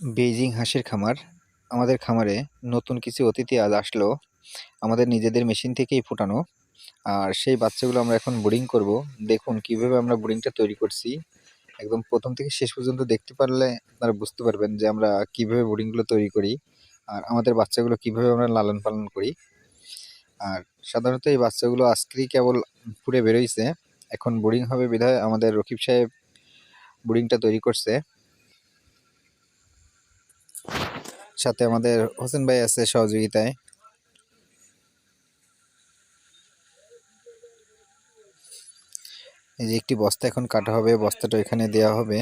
Beijing হাঁসের খামার। আমাদের খামারে নতুন কিছু অতিথি আজ আসলো। আমাদের নিজেদের মেশিন থেকেই ফুটানো। আর সেই বাচ্চাগুলো আমরা এখন বোর্ডিং করব। দেখুন কীভাবে আমরা বোর্ডিংটা তৈরি করছি। একদম প্রথম থেকে শেষ পর্যন্ত দেখতে পারলে আপনারা বুঝতে পারবেন যে আমরা কীভাবে বোর্ডিংগুলো তৈরি করি। আর আমাদের বাচ্চাগুলো কীভাবে আমরা লালন পালন করি। আর সাধারণত এই বাচ্চাগুলো আজকেই কেবল ফুটে বেরোইছে। এখন বোর্ডিং হবে বিধায় আমাদের রকিব সাহেব বোর্ডিংটা তৈরি করছে। সাথে আমাদের হোসেন ভাই আছে সহযোগিতায়। এই যে একটি বস্তা এখন কাটা হবে, বস্তাটা এখানে দেওয়া হবে।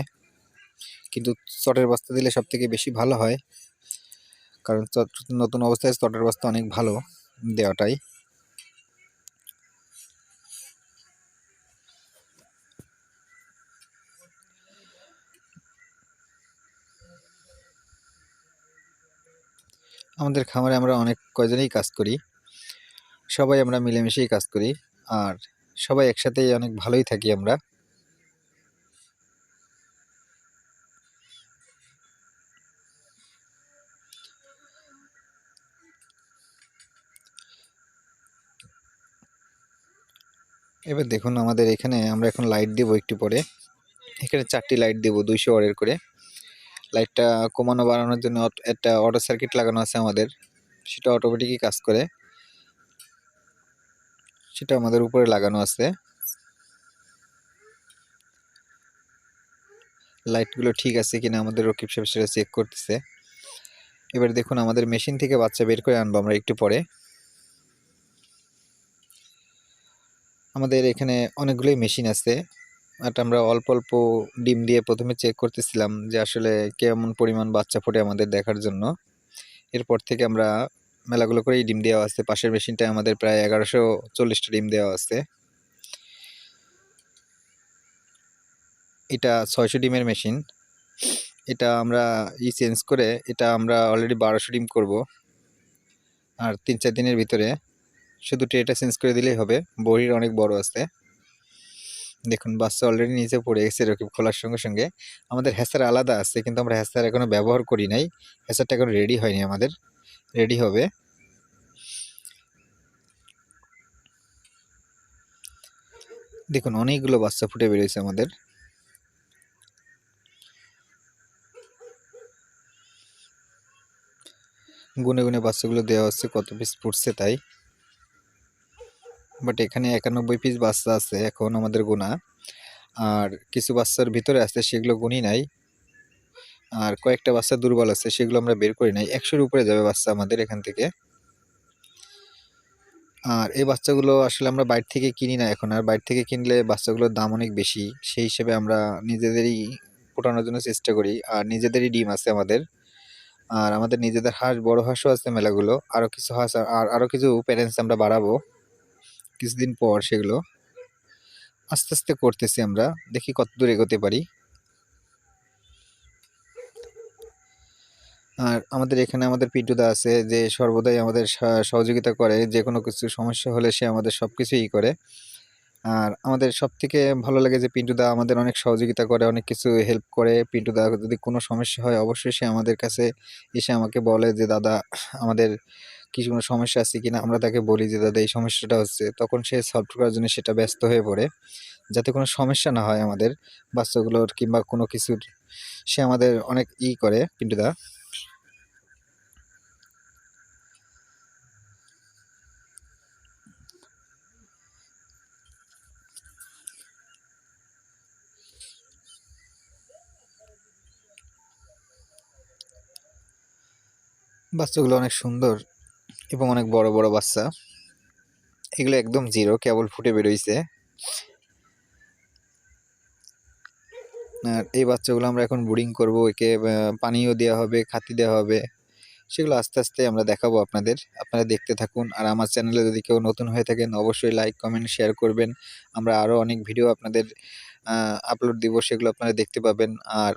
কিন্তু চটের বস্তা দিলে সব থেকে বেশি ভালো হয়। কারণ নতুন অবস্থায় চটের বস্তা অনেক ভালো দেওয়াটাই। আমাদের খামারে আমরা অনেক কয়জনেই কাজ করি। সবাই আমরা মিলেমিশেই কাজ করি আর সবাই একসাথেই অনেক ভালোই থাকি আমরা। এবার দেখুন আমাদের এখানে আমরা এখন লাইট দেবো একটু পরে। এখানে চারটি লাইট দেবো, দুইশো ওয়ারের করে। লাইটটা কমানো বাড়ানোর জন্য একটা অটো সার্কিট লাগানো আছে আমাদের। সেটা অটোমেটিকই কাজ করে। সেটা আমাদের উপরে লাগানো আছে। লাইটগুলো ঠিক আছে কিনা আমাদের রকিব সাহেব সেটা চেক করতেছে। এবার দেখুন আমাদের মেশিন থেকে বাচ্চা বের করে আনব আমরা একটু পরে। আমাদের এখানে অনেকগুলোই মেশিন আছে। বাট আমরা অল্প অল্প ডিম দিয়ে প্রথমে চেক করতেছিলাম যে আসলে কেমন পরিমাণ বাচ্চা ফোটে আমাদের দেখার জন্য। এরপর থেকে আমরা মেলাগুলো করেই ডিম দেওয়া আছে। পাশের মেশিনটায় আমাদের প্রায় এগারোশো চল্লিশটা ডিম দেওয়া আছে। এটা ছয়শো ডিমের মেশিন। এটা আমরা ই চেঞ্জ করে এটা আমরা অলরেডি বারোশো ডিম করব। আর তিন চার দিনের ভিতরে শুধু ট্রেটা চেঞ্জ করে দিলেই হবে। বড়ির অনেক বড় আছে। দেখুন বাচ্চা অলরেডি নিচে পড়ে গেছে এরকম খোলার সঙ্গে সঙ্গে। আমাদের হ্যাসার আলাদা আছে, কিন্তু আমরা হ্যাসার এখনও ব্যবহার করি নাই। হ্যাসারটা এখন রেডি হয়নি আমাদের। রেডি হবে। দেখুন, অনেকগুলো বাচ্চা ফুটে বেরিয়েছে আমাদের। গুনে গুনে বাচ্চাগুলো দেওয়া হচ্ছে, কত পিস ফুটছে তাই। বাট এখানে একানব্বই পিস বাচ্চা আছে, এখন আমাদের গোনা আর কিছু বাচ্চার ভিতরে আছে, সেগুলো গুনি নাই। আর কয়েকটা বাচ্চা দুর্বল আছে, সেগুলো আমরা বের করি নাই। একশোর উপরে যাবে বাচ্চা আমাদের এখান থেকে। আর এই বাচ্চাগুলো আসলে আমরা বাইর থেকে কিনি না এখন। আর বাইর থেকে কিনলে বাচ্চাগুলোর দাম অনেক বেশি। সেই হিসেবে আমরা নিজেদেরই ফোটানোর জন্য চেষ্টা করি। আর নিজেদেরই ডিম আছে আমাদের। আর আমাদের নিজেদের হাঁস, বড় হাঁসও আছে মেলাগুলো। আরও কিছু হাঁস, আর আরও কিছু প্যারেন্টস আমরা বাড়াবো। কিছুদিন পর সেগুলো আস্তে আস্তে করতেছি আমরা। দেখি কত দূর এগোতে পারি। আর আমাদের এখানে আমাদের পিন্টুদা আছে, যে সর্বদাই আমাদের সহযোগিতা করে, যে কোনো কিছু সমস্যা হলে সে আমাদের সব কিছুই করে। আর আমাদের সব থেকে ভালো লাগে যে পিন্টুদা আমাদের অনেক সহযোগিতা করে, অনেক কিছু হেল্প করে। পিন্টুদা যদি কোনো সমস্যা হয়, অবশ্যই সে আমাদের কাছে এসে আমাকে বলে যে, দাদা, আমাদের কিছু কোনো সমস্যা আছে কিনা আমরা তাকে বলি যে, দাদা, এই সমস্যাটা হচ্ছে। তখন সে সলভ করার জন্য সেটা ব্যস্ত হয়ে পড়ে। যাতে কোনো সমস্যা না হয় আমাদের বাচ্চাগুলোর কিংবা কোনো কিছুর। সে আমাদের অনেক ই করে পিন্টুদা বাচ্চাগুলো অনেক সুন্দর। এবং অনেক বড় বড় বাচ্চা। এগুলো একদম জিরো কেবল ফুটে বেরোইছে। আর এই বাচ্চাগুলো আমরা এখন বোর্ডিং করব, একে পানিও দেওয়া হবে, খাতি দেওয়া হবে। সেগুলো আস্তে আস্তে আমরা দেখাবো আপনাদের। আপনারা দেখতে থাকুন। আর আমার চ্যানেলে যদি কেউ নতুন হয়ে থাকেন, অবশ্যই লাইক কমেন্ট শেয়ার করবেন। আমরা আরও অনেক ভিডিও আপনাদের আপলোড দিব, সেগুলো আপনারা দেখতে পাবেন। আর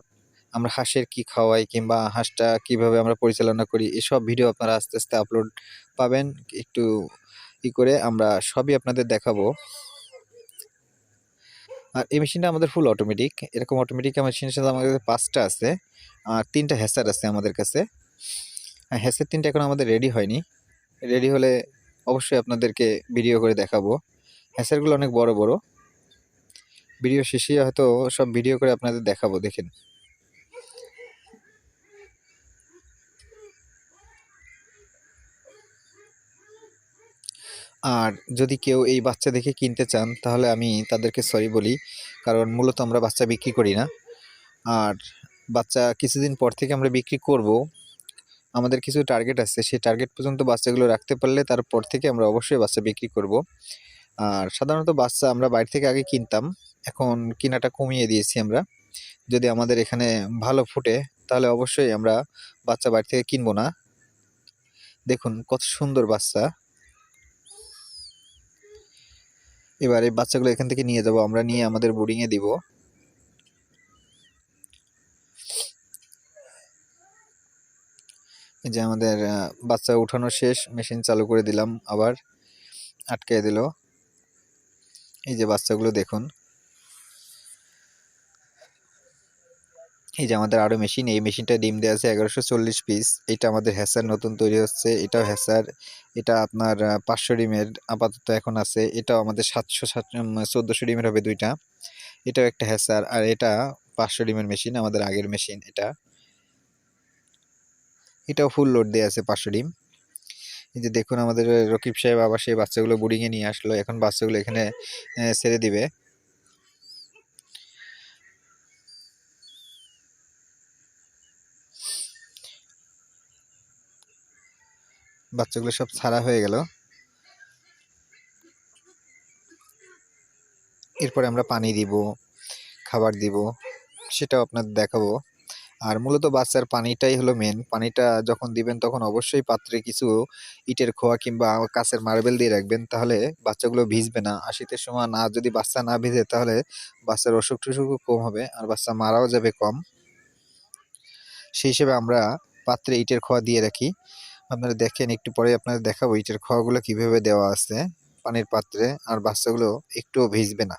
আমরা হাঁসের কি খাওয়াই কিংবা হাঁসটা কীভাবে আমরা পরিচালনা করি, এসব ভিডিও আপনারা আস্তে আস্তে আপলোড পাবেন। একটু ই করে আমরা সবই আপনাদের দেখাবো। আর এই মেশিনটা আমাদের ফুল অটোমেটিক এরকম অটোমেটিক মেশিনের সাথে আমাদের কাছে পাঁচটা আছে, আর তিনটা হ্যাসার আছে আমাদের কাছে। হ্যাসের তিনটা এখন আমাদের রেডি হয়নি। রেডি হলে অবশ্যই আপনাদেরকে ভিডিও করে দেখাবো। হ্যাসারগুলো অনেক বড় বড়। ভিডিও শেষে হয়তো সব ভিডিও করে আপনাদের দেখাবো, দেখেন। আর যদি কেউ এই বাচ্চা দেখে কিনতে চান, তাহলে আমি তাদেরকে সরি বলি, কারণ মূলত আমরা বাচ্চা বিক্রি করি না। আর বাচ্চা কিছুদিন পর থেকে আমরা বিক্রি করব। আমাদের কিছু টার্গেট আছে, সেই টার্গেট পর্যন্ত বাচ্চাগুলো রাখতে পারলে তারপর থেকে আমরা অবশ্যই বাচ্চা বিক্রি করব। আর সাধারণত বাচ্চা আমরা বাইরে থেকে আগে কিনতাম, এখন কেনাটা কমিয়ে দিয়েছি আমরা। যদি আমাদের এখানে ভালো ফুটে, তাহলে অবশ্যই আমরা বাচ্চা বাইরে থেকে কিনবো না। দেখুন কত সুন্দর বাচ্চা। এবার এই বাচ্চাগুলো এখান থেকে নিয়ে যাব, আমরা নিয়ে আমাদের বোর্ডিংয়ে দিব। যে আমাদের বাচ্চা উঠানো শেষ মেশিন চালু করে দিলাম, আবার আটকে দিল। এই যে বাচ্চাগুলো দেখুন। এই যে আমাদের আরও মেশিন এই মেশিনটা ডিম দেওয়া আছে এগারোশো চল্লিশ পিস এটা আমাদের হ্যাসার নতুন তৈরি হচ্ছে। এটাও হ্যাসার এটা আপনার পাঁচশো ডিমের আপাতত এখন আছে। এটাও আমাদের সাতশো সাত চোদ্দোশো ডিমের হবে দুইটা। এটাও একটা হ্যাসার আর এটা পাঁচশো ডিমের মেশিন আমাদের আগের মেশিন এটা। এটাও ফুল লোড দেওয়া আছে পাঁচশো ডিম। এই যে দেখুন আমাদের রকিব সাহেব আবার সেই বাচ্চাগুলো বোর্ডিংয়ে নিয়ে আসলো। এখন বাচ্চাগুলো এখানে ছেড়ে দিবে। বাচ্চাগুলো সব ছাড়া হয়ে গেল। এরপরে আমরা পানি দিব, খাবার দিব, সেটাও আপনার দেখাবো। আর মূলত বাচ্চার পানিটাই হলো মেন পানিটা যখন দিবেন তখন অবশ্যই পাত্রে কিছু ইটের খোয়া কিংবা কাঁচের মার্বেল দিয়ে রাখবেন, তাহলে বাচ্চাগুলো ভিজবে না। আর শীতের সময় না, যদি বাচ্চা না ভিজে, তাহলে বাচ্চার অসুখ টসুখও কম হবে, আর বাচ্চা মারাও যাবে কম। সেই হিসেবে আমরা পাত্রে ইটের খোয়া দিয়ে রাখি। আপনারা দেখেন, একটু পরে আপনাদের দেখাবো ইটের খোয়াগুলো কীভাবে দেওয়া আছে পানির পাত্রে, আর বাচ্চাগুলো একটুও ভিজবে না।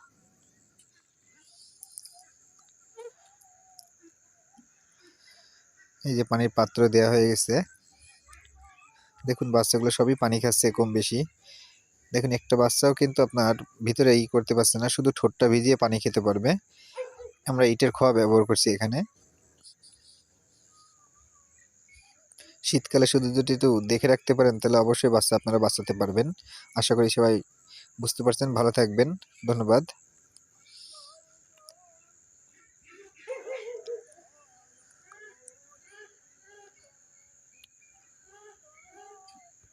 এই যে পানির পাত্র দেওয়া হয়ে গেছে। দেখুন, বাচ্চাগুলো সবই পানি খাচ্ছে কম বেশি। দেখুন, একটা বাচ্চাও কিন্তু আপনার ভিতরে ই করতে পারছে না, শুধু ঠোঁটটা ভিজিয়ে পানি খেতে পারবে। আমরা ইটের খোয়া ব্যবহার করছি এখানে। শীতকালে শুধু যদি একটু দেখে রাখতে পারেন, তাহলে অবশ্যই বাচ্চা আপনারা বাঁচাতে পারবেন। আশা করি সবাই বুঝতে পারছেন। ভালো থাকবেন। ধন্যবাদ।